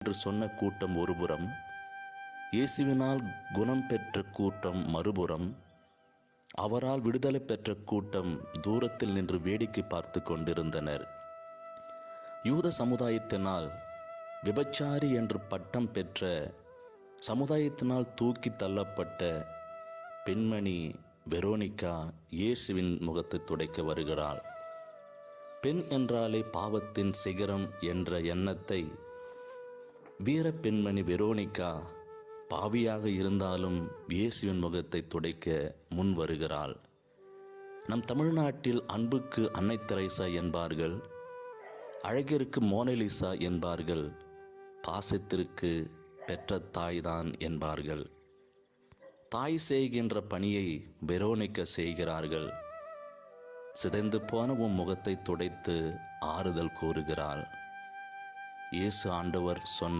என்று சொன்ன கூட்டம் ஒருபுறம் இயேசுவினால் குணம் பெற்ற கூட்டம் மறுபுறம் அவரால் விடுதலை பெற்ற கூட்டம் தூரத்தில் நின்று வேடிக்கை பார்த்து கொண்டிருந்தனர். யூத சமுதாயத்தினால் விபச்சாரி என்று பட்டம் பெற்ற சமுதாயத்தினால் தூக்கி தள்ளப்பட்ட பெண்மணி வெரோனிகா இயேசுவின் முகத்தை துடைக்க வருகிறாள். பெண் என்றாலே பாவத்தின் சிகரம் என்ற எண்ணத்தை வீர பெண்மணி வெரோனிகா பாவியாக இருந்தாலும் இயேசுவின் முகத்தை துடைக்க முன் வருகிறாள். நம் தமிழ்நாட்டில் அன்புக்கு அன்னை தெரேசா என்பார்கள் அழகிற்கு மோனலிசா என்பார்கள் பாசத்திற்கு பெற்ற தாய்தான் என்பார்கள். தாய் செய்கின்ற பணியை வெரோனிக்க செய்கிறார்கள். சிதைந்து போன உன் முகத்தை துடைத்து ஆறுதல் கூறுகிறாள். இயேசு ஆண்டவர் சொன்ன